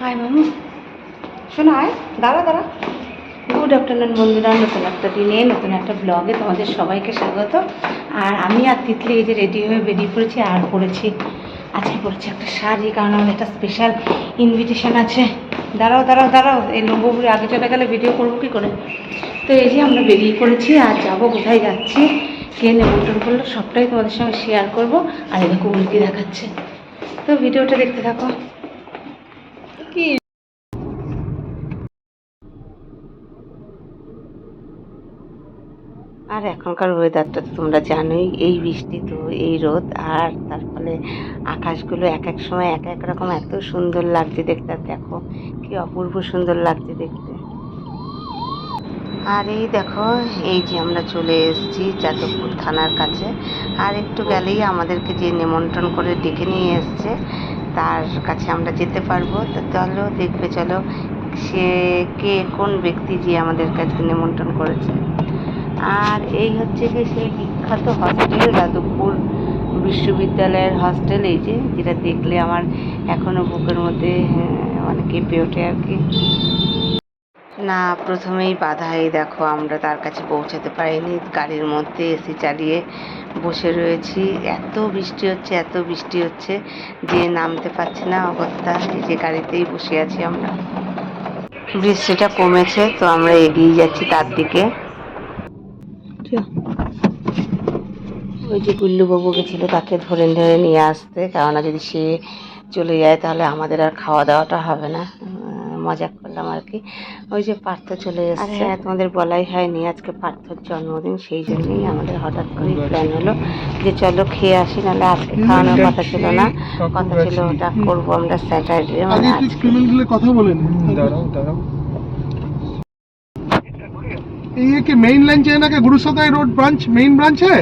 High, মামু। শোনো, আয়, দাঁড়া দাঁড়া। গুড আফটারনুন বন্ধুরা। নতুন একটা দিনে, নতুন একটা ব্লগে তোমাদের সবাইকে স্বাগত। আর আমি আর তিতলি এই যে রেডি হয়ে বেরিয়ে পড়েছি, আর পড়েছি, আজকে পড়েছি একটা শাড়ি, কারণ আমার একটা স্পেশাল ইনভিটেশন আছে। দাঁড়াও দাঁড়াও দাঁড়াও। এই লম্বপুরে আগে চলে গেলে ভিডিও করব কী করে? তো এই যে আমরা বেরিয়ে পড়েছি, আর যাব কোথায় যাচ্ছি, কে নেমন্ত্রণ করল, সবটাই তোমাদের সঙ্গে শেয়ার করব। আর এরকম উল্কি দেখাচ্ছে। তো ভিডিওটা দেখতে থাকো। আর এখনকার ওয়েদারটা তো তোমরা জানোই, এই বৃষ্টি তো, এই রোদ, আর তার ফলে আকাশগুলো এক এক সময় এক এক রকম এত সুন্দর লাগছে দেখতে, আর দেখো কি অপূর্ব সুন্দর লাগছে দেখতে। আর এই দেখো, এই যে আমরা চলে এসেছি যাদবপুর থানার কাছে, আর একটু গেলেই আমাদেরকে যে নিমন্ত্রণ করে ডেকে নিয়ে এসছে, তার কাছে আমরা যেতে পারব। তো চলো, দেখবে, চলো, সে কে, কোন ব্যক্তি যে আমাদের কাছে নিমন্ত্রণ করেছে। আর এই হচ্ছে কি সেই বিখ্যাত হস্টেল যাদবপুর বিশ্ববিদ্যালয়ের হস্টেল এই যে যেটা দেখলে আমার এখনও বুকের মধ্যে হ্যাঁ, মানে কেঁপে ওঠে আর কি। না প্রথমেই বাধা এই দেখো আমরা তার কাছে পৌঁছাতে পারিনি। গাড়ির মধ্যে এসি চালিয়ে বসে রয়েছি। এত বৃষ্টি হচ্ছে এত বৃষ্টি হচ্ছে যে নামতে পারছি না অগত্যা এই যে গাড়িতেই বসে আছি আমরা। বৃষ্টিটা কমেছে তো আমরা এগিয়ে যাচ্ছি তার দিকে। ওই যে গুল্লুবাবু গেছিল তাকে ধরে ধরে নিয়ে আসতে। কেননা যদি সে চলে যায় তাহলে আমাদের আর খাওয়া দাওয়াটা হবে না। মজা করলাম আর কি। ওই যে পার্থ চলে এসেছে। হ্যাঁ তোমাদের বলাই হয়নি। আজকে পার্থর জন্মদিন সেই জন্যই আমাদের হঠাৎ করে প্ল্যান হলো যে চলো খেয়ে আসি নাহলে আজকে খাওয়ানোর কথা ছিল না। কথা ছিল ওটা করব আমরা স্যাটারডে মানে আজকে। কথা বলেন। দাঁড়াও দাঁড়াও। ये कि मेन लाइन चाहिए ना कि गुरु सदाई रोड ब्रांच मेन ब्रांच है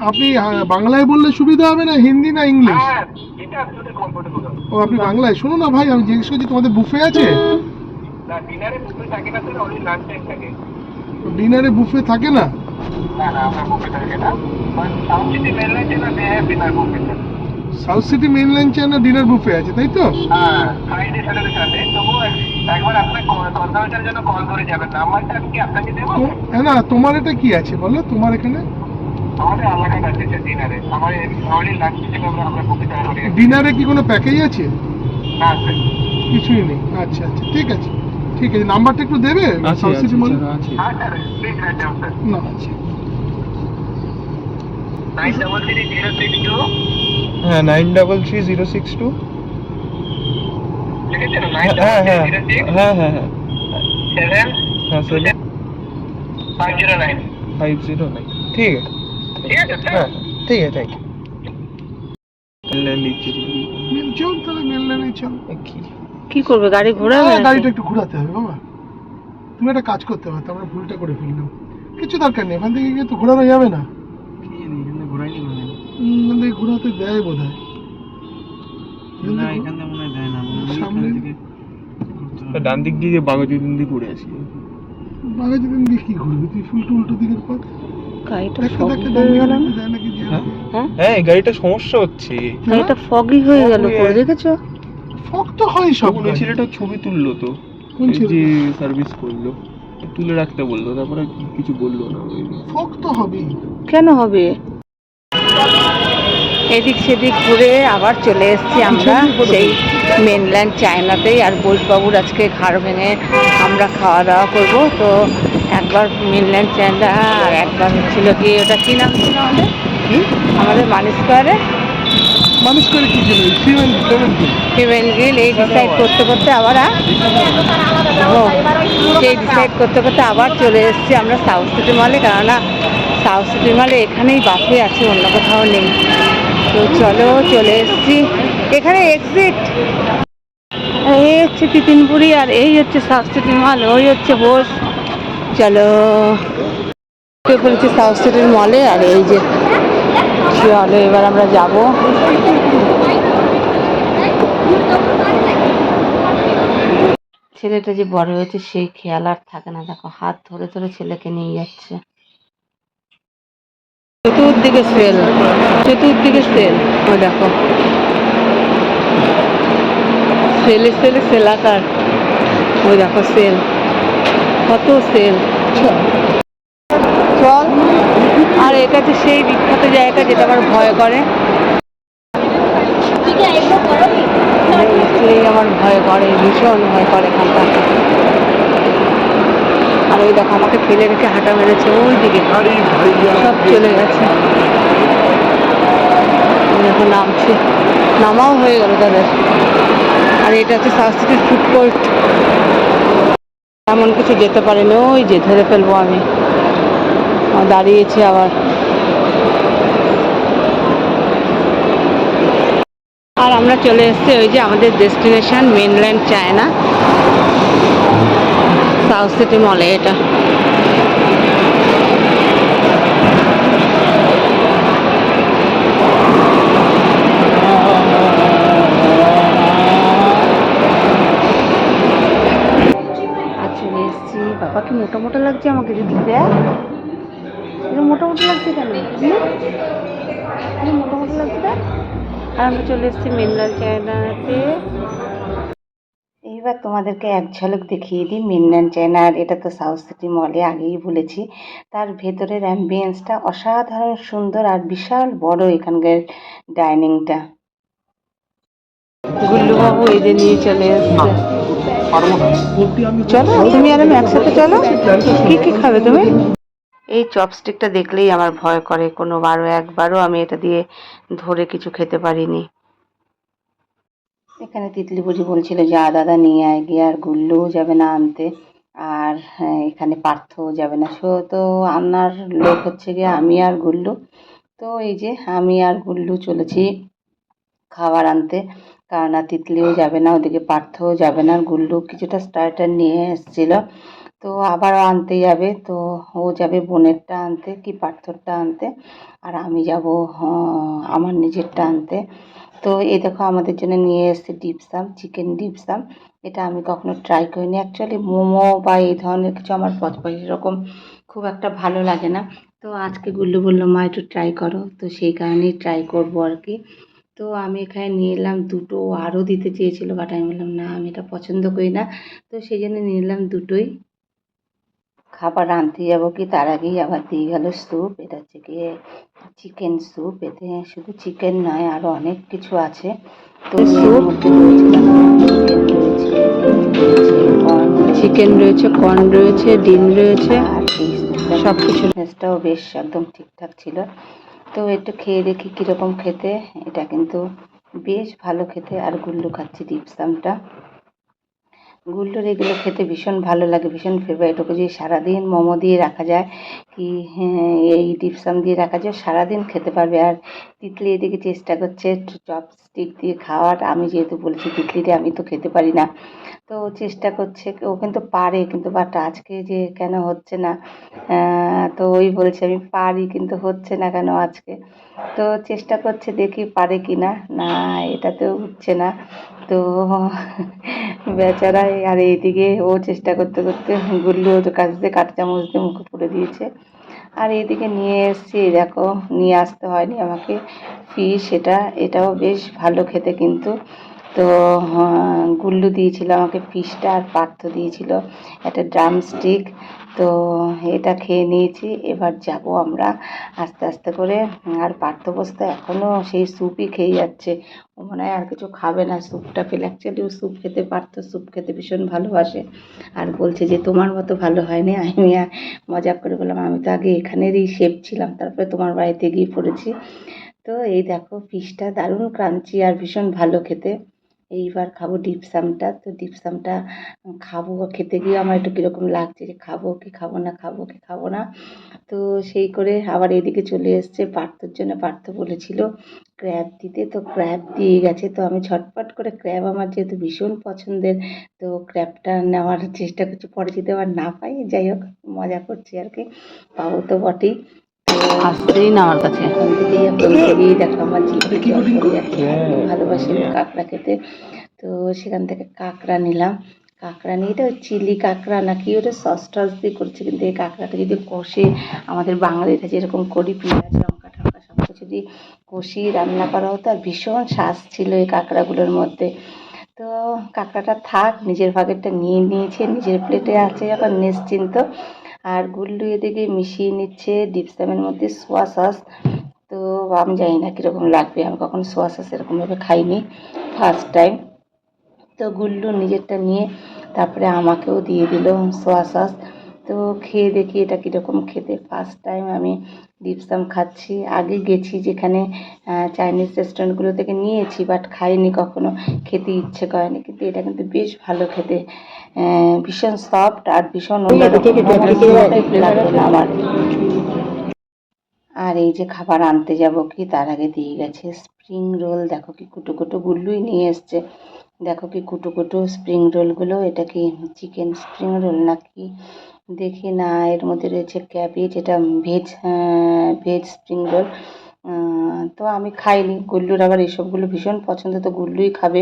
আপনি আহ, বাংলায় বললে সুবিধা হবে না হিন্দি না ইংলিশ ও আপনি বাংলায় শোনো না ভাই আমি জিজ্ঞেস করছি তোমাদের বুফে আছে ডিনারে বুফে থাকে না সাউথ সিটি মেন লাইন চায় না ডিনার বুফে আছে তাই তো? তো- হ্যাঁ না তোমার এটা কি আছে বলো? তোমার এখানে? ডিনারে। কি কোনো প্যাকেজ আছে? কিছুই নেই। আচ্ছা আচ্ছা ঠিক আছে। ঠিক আছে নাম্বারটা একটু দেবে? সাউথ সিটি মল? স্যার, আছে না আচ্ছা। হ্যাঁ nine double three zero six two হ্যাঁ হ্যাঁ হ্যাঁ হ্যাঁ হ্যাঁ। হ্যাঁ হ্যাঁ সেভেন ফাইভ জিরো নাইন ঠিক আছে। হ্যাঁ ঠিক আছে থ্যাংক ইউ কি? করবে? গাড়ি ঘোরাবে হ্যাঁ, গাড়িটা একটু ঘোরাতে হবে বাবা। তুমি একটা কাজ করতে পারো আমরা ভুলটা করে ফেললাম কিছু দরকার নেই এখান থেকে গিয়ে তো ঘোরানো যাবে না। ঘোরাইনি থেকে ঘোরাতে দেয় বোধ হয় না এখান মনে হয় দেয় না সামনে ডান দিক দিয়ে বাঘাযতীন দিকে ঘুরে আসি। দিয়ে কি ঘুরবি? তুই উল্টো উল্টো দিকের পথ? হয়ে দেয় হ্যাঁ? হ্যাঁ? এই গাড়িটা সমস্যা হচ্ছে। গাড়িটা foggy গেল Foggy দেখেছ? ফক তো হয় সব তখন ওই ছেলেটা ছবি তুললো তো। কোন যে সার্ভিস করল। তুলে রাখতে বলল তারপরে কিছু বলল না। তো হবেই। কেন হবে? এদিক সেদিক ঘুরে আবার চলে এসেছি আমরা সেই মেনল্যান্ড চায়নাতেই আর বোসবাবুর আজকে ঘাড় ভেঙে আমরা খাওয়া দাওয়া করব। তো একবার মেনল্যান্ড চায়না আর একবার ছিল কি ওটা কি নাম ছিল আমাদের? আমাদের মানি স্কোয়ারে মানুষ করে কি ছিল? হিউম্যান গিল এই ডিসাইড করতে করতে আবার সেই ডিসাইড করতে করতে আবার চলে এসেছি আমরা সাউথ সিটি মলে কেননা সাউথ সিটি মলে এখানেই বাসে আছে, অন্য কোথাও নেই। তো চলো, চলে এসেছি। এখানে এক্সিট এই হচ্ছে তিতিনপুরি আর এই হচ্ছে সাউথ সিটি মল ওই হচ্ছে বোস। চলো পড়েছি সাউথ সিটির মলে আর এই যে চলো এবার আমরা যাব। ছেলেটা যে বড় হয়েছে সেই খেয়াল আর থাকে না। দেখো, হাত ধরে ধরে ছেলেকে নিয়ে যাচ্ছে। চতুর্দিকে সেল চতুর্দিকে সেল। ও দেখো। সেলে সেলে সেলাকার ওই দেখো সেল। কত সেল। চল। আর এটা হচ্ছে সেই বিখ্যাত জায়গা যেটা আমার ভয় করে। আমার ভয় করে ভীষণ ভয় করে এখানটা। আর ওই দেখো, আমাকে ফেলে রেখে হাঁটা মেরেছে ওই দিকে সব চলে গেছে। দেখো নামছে। নামাও হয়ে গেল তাদের। আর এটা হচ্ছে সাংস্কৃতিক ফুড এমন কিছু যেতে পারেনি, ওই যে ধরে ফেলব আমি। দাঁড়িয়েছি আবার। আর আমরা চলে এসেছি, ওই যে আমাদের destination mainland China South City মলে এটা। বাবা, কি মোটা মোটা লাগছে আমাকে দিদি দেখ এটা মোটা মোটা লাগছে কেন? মোটা মোটা লাগছে দেখ আর আমরা চলে এসেছি মেনল্যান্ড চায়নাতে তোমাদেরকে এক ঝলক দেখিয়ে দিই। মেনল্যান্ড চায়নার এটা তো সাউথ সিটি মলে আগেই বলেছি। তার ভেতরের অ্যাম্বিয়েন্সটা অসাধারণ সুন্দর আর বিশাল বড় এখানকার ডাইনিংটা গুল্লুবাবু এই যে নিয়ে চলে এসছে। চলো তুমি আর আমি একসাথে চলো। কি কি খাবে তুমি? এই চপস্টিকটা দেখলেই আমার ভয় করে। কোনো বারো একবারও আমি এটা দিয়ে ধরে কিছু খেতে পারিনি। এখানে তিতলি বুঝি বলছিল যে দাদা নিয়ে আয় গিয়ে আর গুল্লুও যাবে না আনতে। আর হ্যাঁ, এখানে পার্থও যাবে না। সো তো আনার লোক হচ্ছে গিয়ে আমি আর গুল্লু। তো এই যে আমি আর গুল্লু চলেছি খাবার আনতে। কারণ আর তিতলিও যাবে না ওদিকে পার্থও যাবে না আর গুল্লু কিছুটা স্টার্টার নিয়ে এসেছিল। তো আবারও আনতে যাবে। তো ও যাবে বোনেরটা আনতে কি পার্থরটা আনতে। আর আমি যাব আমার নিজেরটা আনতে। তো এই দেখো আমাদের জন্য নিয়ে এসেছে ডিপসাম চিকেন ডিপসাম এটা আমি কখনো ট্রাই করিনি। অ্যাকচুয়ালি মোমো বা এই ধরনের কিছু আমার পছন্দ এরকম খুব একটা ভালো লাগে না। তো আজকে গুল্লু বলল, মা, একটু ট্রাই করো। তো সেই কারণেই ট্রাই করব আর কি। তো আমি এখানে নিয়ে এলাম দুটো আরও দিতে চেয়েছিল বাট আমি বললাম, না, আমি এটা পছন্দ করি না। তো সেই জন্য নিয়ে এলাম দুটোই। খাবার আনতে যাব কি, তার আগেই আবার দিয়ে গেল স্যুপ এটা হচ্ছে গিয়ে চিকেন স্যুপ এতে শুধু চিকেন নয় আরও অনেক কিছু আছে। তো চিকেন রয়েছে কর্ন রয়েছে ডিম রয়েছে। সব কিছু টেস্টটাও বেশ একদম ঠিকঠাক ছিল। তো একটু খেয়ে দেখি কীরকম খেতে এটা কিন্তু বেশ ভালো খেতে। আর গুল্লু খাচ্ছি ডিপসামটা গুল্লুর এগুলো খেতে ভীষণ ভালো লাগে ভীষণ ফেভারিট ওকে যদি সারাদিন মোমো দিয়ে রাখা যায় কি হ্যাঁ, এই ডিপসাম দিয়ে রাখা যায় সারাদিন খেতে পারবে। আর তিতলি এদিকে চেষ্টা করছে চপস্টিক দিয়ে খাওয়ার। আমি যেহেতু বলেছি তিতলিটা আমি তো খেতে পারি না। তো চেষ্টা করছে ও কিন্তু পারে কিন্তু বাট আজকে যে কেন হচ্ছে না তো ওই বলছে আমি পারি কিন্তু হচ্ছে না কেন আজকে। তো চেষ্টা করছে দেখি পারে কি না। না এটাতেও হচ্ছে না। তো বেচারা আর এইদিকে ও চেষ্টা করতে করতে গুল্লু ওর কাছ দিয়ে কাঁটা চামচ দিয়ে মুখে পুড়ে দিয়েছে। আর এদিকে নিয়ে এসছি দেখো, নিয়ে আসতে হয়নি আমাকে। ফিশ এটা, এটাও বেশ ভালো খেতে কিন্তু। তো গুল্লু দিয়েছিল, আমাকে ফিশটা আর পার্থ দিয়েছিল, একটা ড্রামস্টিক। তো, এটা খেয়ে নিয়েছি, এবার যাব আমরা আস্তে আস্তে করে। আর পার্থ বস্তা এখনও সেই স্যুপই খেয়ে যাচ্ছে। ও মনে হয় আর কিছু খাবে না, স্যুপটা পেলে। অ্যাকচুয়ালি ও স্যুপ খেতে পারতো, স্যুপ খেতে ভীষণ ভালোবাসে। আর বলছে যে, তোমার মতো ভালো হয়নি। আমি মজা করে বললাম, আমি তো আগে এখানেরই শেফ ছিলাম, তারপরে তোমার বাড়িতে গিয়ে পড়েছি। তো, এই দেখো, ফিশটা দারুণ ক্রাঞ্চি আর ভীষণ ভালো খেতে। এইবার খাব ডিপসামটা তো ডিপসামটা খাব খেতে গিয়ে আমার একটু কীরকম লাগছে যে খাব কি খাব না, খাব কি খাব না। তো সেই করে আবার এদিকে চলে এসছে পার্থর জন্য। পার্থ বলেছিল ক্র্যাব দিতে। তো ক্র্যাব দিয়ে গেছে। তো আমি ঝটপট করে ক্র্যাব আমার যেহেতু ভীষণ পছন্দের, তো ক্র্যাবটা নেওয়ার চেষ্টা করছি। পরে যদি আবার না পাই, যাই হোক, মজা করছি আর কি। পাবো তো বটেই। তো আসতেই না আমার কাছে। ভালোবাসি কাঁকড়া খেতে। তো সেখান থেকে কাঁকড়া নিলাম। কাঁকড়া নিয়ে এটা চিলি কাঁকড়া নাকি ওটা সস টস দিয়ে করছে, কিন্তু এই কাঁকড়াটা যদি কষে, আমাদের বাঙালিরা যেরকম করি, পেঁয়াজ, লঙ্কা টঙ্কা সব কিছু দিয়ে কষিয়ে রান্না করা হতো, আর ভীষণ শ্বাস ছিল এই কাঁকড়াগুলোর মধ্যে। তো কাঁকড়াটা থাক, নিজের ভাগেরটা নিয়ে নিয়েছে, নিজের প্লেটে আছে এখন নিশ্চিন্ত। আর গুল্লু এদিকে মিশিয়ে নিচ্ছে ডিপসামের মধ্যে সোয়া সস। তো আমি জানি না কীরকম লাগবে, আমি কখনো সোয়া সস এরকমভাবে খাইনি ফার্স্ট টাইম তো গুল্লু নিজেরটা নিয়ে তারপরে আমাকেও দিয়ে দিল সোয়া সস। তো খেয়ে দেখি এটা কীরকম খেতে। ফার্স্ট টাইম আমি ডিপসাম খাচ্ছি। আগে গেছি যেখানে চাইনিজ রেস্টুরেন্টগুলো থেকে নিয়েছি বাট খাইনি কখনো। খেতে ইচ্ছে করেনি কিন্তু এটা কিন্তু বেশ ভালো খেতে। ভীষণ সফট আর ভীষণ আমার। আর এই যে খাবার আনতে যাব কি তার আগে দিয়ে গেছে স্প্রিং রোল দেখো কি কুটো কুটো গুল্লুই নিয়ে এসছে। দেখো কি কুটো কুটো স্প্রিং রোলগুলো এটা কি চিকেন স্প্রিং রোল নাকি? দেখি না, এর মধ্যে রয়েছে ক্যাবেজ এটা ভেজ ভেজ স্প্রিং রোল তো আমি খাইনি। গুল্লুর আবার এসবগুলো ভীষণ পছন্দ, তো গুল্লুই খাবে।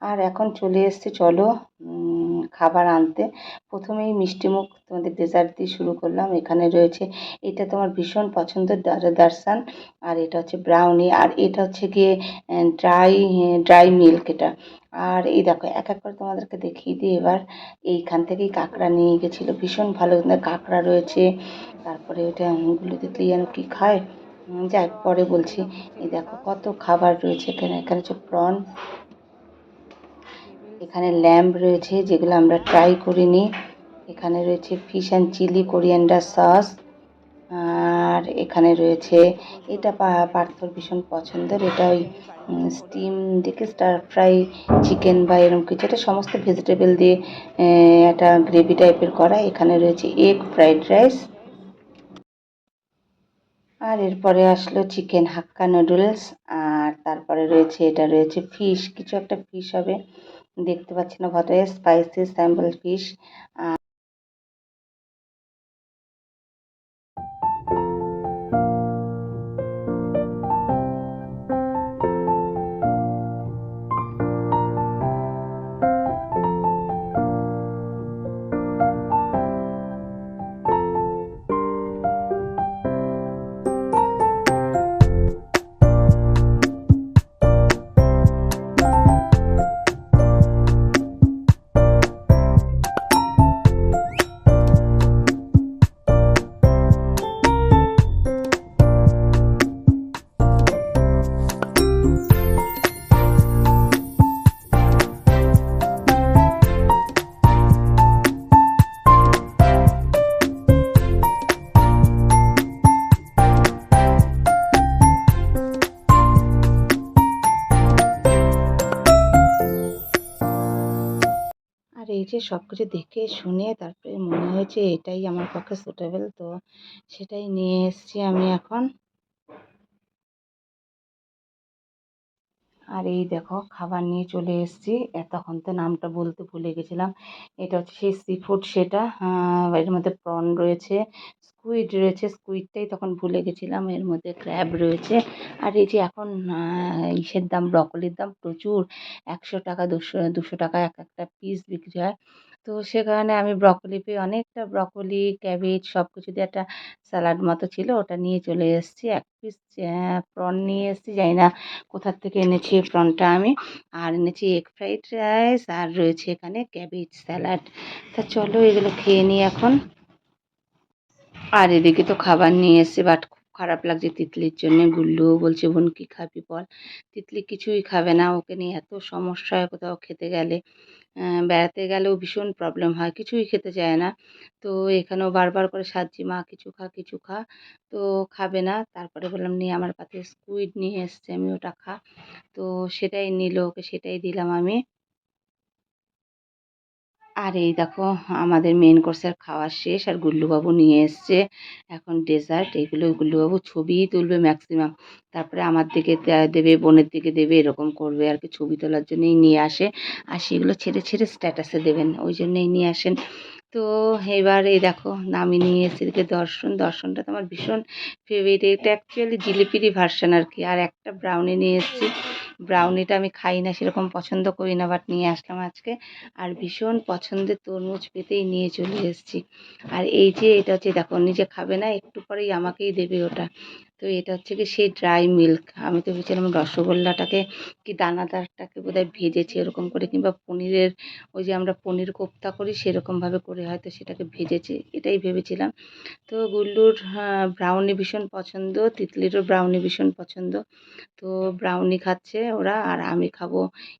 আর এখন চলে এসছে, চলো খাবার আনতে। প্রথমেই মিষ্টিমুখ তোমাদের ডেজার্ট দিয়ে শুরু করলাম। এখানে রয়েছে, এটা তোমার ভীষণ পছন্দের দার- দারসান, আর এটা হচ্ছে ব্রাউনি আর এটা হচ্ছে গিয়ে ড্রাই ড্রাই মিল্ক এটা। আর এই দেখো, এক এক করে তোমাদেরকে দেখিয়ে দিই এবার। এইখান থেকেই কাঁকড়া নিয়ে গেছিল, ভীষণ ভালো কাঁকড়া রয়েছে। তারপরে ওটা গুলো দেখলে যেন কী খায়? যাক পরে বলছি। এই দেখো, কত খাবার রয়েছে এখানে। এখানে হচ্ছে প্রন এখানে ল্যাম্ব রয়েছে, যেগুলো আমরা ট্রাই করিনি। এখানে রয়েছে fish and chili coriander sauce, আর এখানে রয়েছে, এটা পার্থর ভীষণ পছন্দের, এটা ওই স্টিম দিকে স্টার ফ্রাই চিকেন বা এরকম কিছু, এটা সমস্ত ভেজিটেবল দিয়ে একটা গ্রেভি টাইপের করা। এখানে রয়েছে এগ ফ্রাইড রাইস আর এরপরে আসলো চিকেন হাক্কা নুডলস আর তারপরে রয়েছে, এটা রয়েছে ফিশ কিছু একটা ফিশ হবে। দেখতে পাচ্ছি না ভালো স্পাইসি স্যাম্পল ফিশ এই যে সব কিছু দেখে শুনে তারপরে মনে হয়েছে এটাই আমার পক্ষে সুটেবল তো সেটাই নিয়ে এসছি আমি এখন। আর এই দেখো, খাবার নিয়ে চলে এসেছি। এতক্ষণ তো নামটা বলতে ভুলে গেছিলাম। এটা হচ্ছে সেই সি ফুড সেটা। এর মধ্যে প্রন রয়েছে স্কুইড রয়েছে। স্কুইডটাই তখন ভুলে গেছিলাম। এর মধ্যে ক্র্যাব রয়েছে। আর এই যে এখন ইসের দাম ব্রকলির দাম প্রচুর। একশো টাকা, দুশো দুশো টাকা এক একটা পিস বিক্রি হয়। তো সে কারণে আমি ব্রকলি পেয়ে অনেকটা ব্রকলি, ক্যাবেজ সব কিছু দিয়ে একটা স্যালাড মতো ছিল, ওটা নিয়ে চলে এসেছি। এক পিস প্রন নিয়ে এসেছি, জানি না কোথার থেকে এনেছি প্রনটা আমি। আর এনেছি এগ ফ্রাইড রাইস, আর রয়েছে এখানে ক্যাবেজ স্যালাড। তা চলো এগুলো খেয়ে নিই এখন। আর এদিকে তো খাবার নিয়ে এসে বাট খারাপ লাগছে তিতলির জন্য। গুল্লুও বলছে, বোন, কী খাবি বল? তিতলি কিছুই খাবে না। ওকে নিয়ে এত সমস্যা হয়, কোথাও খেতে গেলে। বেড়াতে গেলেও ভীষণ প্রবলেম হয়, কিছুই খেতে চায় না। তো এখানেও বারবার করে সাজছি মা, কিছু খা কিছু খা। তো খাবে না। তারপরে বললাম, নিয়ে আমার পাতে স্কুইড নিয়ে এসছে, আমি ওটা খা। তো সেটাই নিল, ওকে সেটাই দিলাম আমি। আর এই দেখো, আমাদের মেন কোর্সের খাওয়া শেষ আর গুল্লুবাবু নিয়ে এসছে। এখন ডেজার্ট এগুলো গুল্লুবাবু ছবিই তুলবে ম্যাক্সিমাম তারপরে আমার দিকে দেবে, বোনের দিকে দেবে, এরকম করবে আর কি, ছবি তোলার জন্যই নিয়ে আসে। আর সেগুলো ছেড়ে ছেড়ে স্ট্যাটাসে দেবেন, ওই জন্যই নিয়ে আসেন। তো এবার এই দেখো আমি নিয়ে এসেছি দর্শন। দর্শনটা তো আমার ভীষণ ফেভারিট অ্যাকচুয়ালি জিলিপিরই ভার্সান আর কি। আর একটা ব্রাউনি নিয়ে এসেছি। ব্রাউনিটা আমি খাই না, সেরকম পছন্দ করি না বাট নিয়ে আসলাম আজকে। আর ভীষণ পছন্দের তরমুজ পেতেই নিয়ে চলে এসেছি। আর এই যে, এটা হচ্ছে, দেখো, নিজে খাবে না, একটু পরেই আমাকেই দেবে ওটা। তো এটা হচ্ছে কি সেই ড্রাই মিল্ক আমি তো ভেবেছিলাম রসগোল্লাটাকে কি দানাদারটাকে বোধহয় ভেজেছে এরকম করে, কিংবা পনিরের ওই যে আমরা পনির কোপ্তা করি সেরকমভাবে করে হয়তো সেটাকে ভেজেছে, এটাই ভেবেছিলাম। তো গুল্লুর ব্রাউনি ভীষণ পছন্দ, তিতলিরও ব্রাউনি ভীষণ পছন্দ। তো ব্রাউনি খাচ্ছে ওরা, আর আমি খাব।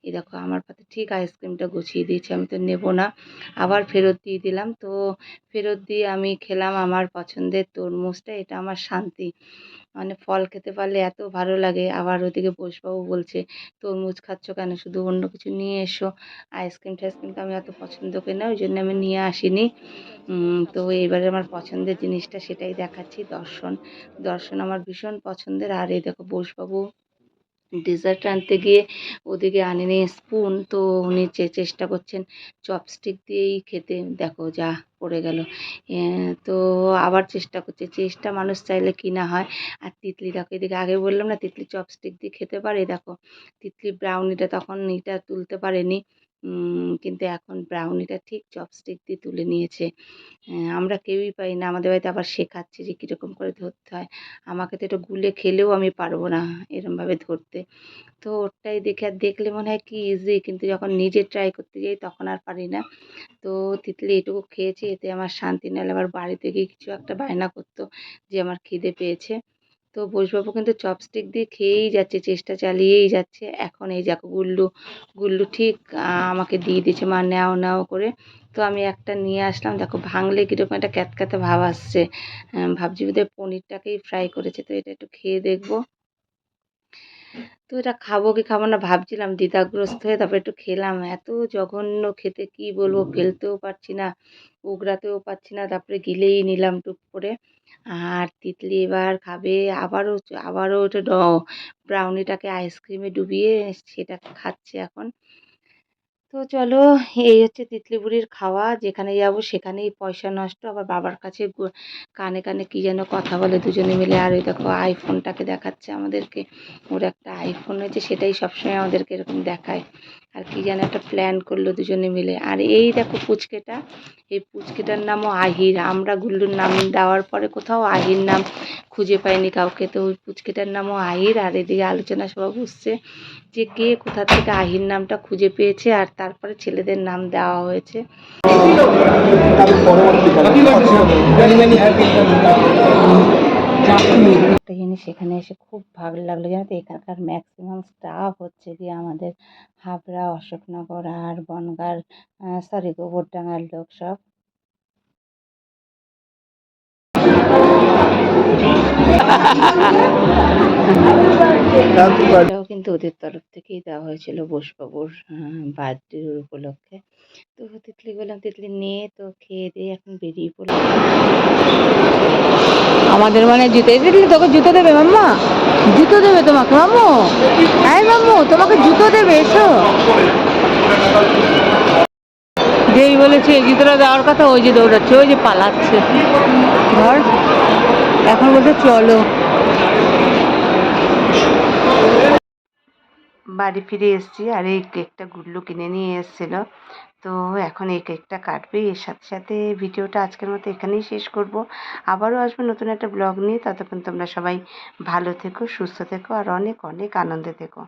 এ দেখো, আমার পাতে ঠিক আইসক্রিমটা গুছিয়ে দিয়েছে, আমি তো নেব না। আবার ফেরত দিয়ে দিলাম। তো ফেরত দিয়ে আমি খেলাম আমার পছন্দের তরমুজটা, এটা আমার শান্তি। মানে ফল খেতে পারলে এত ভালো লাগে। আবার ওদিকে বসবাবু বলছে, তরমুজ খাচ্ছ কেন? শুধু অন্য কিছু নিয়ে এসো। আইসক্রিম টাইসক্রিম তো আমি অত পছন্দ করি না, ওই জন্য আমি নিয়ে আসিনি। তো এবারে আমার পছন্দের জিনিসটা সেটাই দেখাচ্ছি, দর্শন। দর্শন আমার ভীষণ পছন্দের। আর এই দেখো বসবাবু ডেজার্ট আনতে গিয়ে ওদিকে আনেনি স্পুন তো উনি চেষ্টা করছেন চপস্টিক দিয়েই খেতে। দেখো যা পড়ে গেল। তো আবার চেষ্টা করছে। চেষ্টা মানুষ চাইলে কি না হয়। আর তিতলি দেখো, এদিকে আগে বললাম না, তিতলি চপস্টিক দিয়ে খেতে পারে। দেখো, তিতলি ব্রাউনিটা তখন এটা তুলতে পারেনি। কিন্তু এখন ব্রাউনিটা ঠিক চপস্টিক দিয়ে তুলে নিয়েছে। আমরা কেউই পাই না, আমাদের বাড়িতে আবার শেখাচ্ছে যে কীরকম করে ধরতে হয়। আমাকে তো এটা গুলে খেলেও আমি পারব না এরমভাবে ধরতে। তো ওটাই দেখে, আর দেখলে মনে হয় কি ইজি কিন্তু যখন নিজে ট্রাই করতে যাই তখন আর পারি না। তো তিতলি এটুকু খেয়েছি, এতে আমার শান্তি, নাহলে আবার বাড়িতে গিয়ে কিছু একটা বায়না করতো যে আমার খিদে পেয়েছে। তো বসবাবু কিন্তু চপস্টিক দিয়ে খেয়েই যাচ্ছে, চেষ্টা চালিয়েই যাচ্ছে। এখন এই দেখো গুল্লু গুল্লু ঠিক আমাকে দিয়ে দিয়েছে, মা নাও নাও করে। তো আমি একটা নিয়ে আসলাম, দেখো ভাঙলে কীরকম একটা ক্যাতক্যাতে ভাব আসছে। ভাবছি বোধহয় পনিরটাকেই ফ্রাই করেছে, তো এটা একটু খেয়ে দেখব। তো এটা খাব কি খাব না ভাবছিলাম দ্বিধাগ্রস্ত হয়ে তারপরে একটু খেলাম। এত জঘন্য খেতে কি বলব ফেলতেও পারছি না উগড়াতেও পারছি না তারপরে গিলেই নিলাম টুক করে। আর তিতলি এবার খাবে আবারও আবারও ওটা ড- ব্রাউনিটাকে আইসক্রিমে ডুবিয়ে সেটা খাচ্ছে এখন। তো চলো, এই হচ্ছে তিতলি বুড়ির খাওয়া। যেখানে যাব সেখানেই পয়সা নষ্ট। আবার বাবার কাছে কানে কানে কি যেন কথা বলে দুজনে মিলে। আর ওই দেখো আইফোনটাকে দেখাচ্ছে আমাদেরকে। ওর একটা আইফোন হয়েছে সেটাই সবসময় আমাদেরকে এরকম দেখায়। আর কি যেন একটা প্ল্যান করল দুজনে মিলে। আর এই দেখো পুচকেটা, এই পুচকেটার নামও আহির। আমরা গুল্লুর নাম দেওয়ার পরে কোথাও আহির নাম খুঁজে পাইনি কাউকে। তো ওই পুচকেটার নামও আহির আর এদিকে আলোচনা সভা বুঝছে যে কে কোথা থেকে আহির নামটা খুঁজে পেয়েছে আর তারপরে ছেলেদের নাম দেওয়া হয়েছে। একটা জিনিস এখানে এসে খুব ভালো লাগল, জানো তো? এখানকার ম্যাক্সিমাম স্টাফ হচ্ছে গিয়ে আমাদের হাবড়া, অশোকনগর আর বনগাঁর সরি গোবরডাঙ্গার লোক সব। এটাও কিন্তু ওদের তরফ থেকেই দেওয়া হয়েছিল বোসবাবুর বার্থডের উপলক্ষে। তো তিতলি বললাম তিতলি নিয়ে তো খেয়ে দিয়ে এখন বেরিয়ে পড়লাম। আমাদের মানে জুতো দিতলি তোকে জুতো দেবে মাম্মা? জুতো দেবে তোমাকে মাম্মু? হ্যাঁ মাম্মু তোমাকে জুতো দেবে এসো। যেই বলেছে এই জুতোটা দেওয়ার কথা ওই যে দৌড়াচ্ছে ওই যে পালাচ্ছে। ধর। এখন বলছে চলো। বাড়ি ফিরে এসেছি আর এই কেকটা গুড্লু কিনে নিয়ে এসেছিল। তো এখন এই কেকটা কাটবে। এর সাথে সাথে ভিডিওটা আজকের মতো এখানেই শেষ করব। আবারও আসব নতুন একটা ব্লগ নিয়ে। ততক্ষণ তোমরা সবাই ভালো থেকো, সুস্থ থেকো, আর অনেক অনেক আনন্দে থেকো।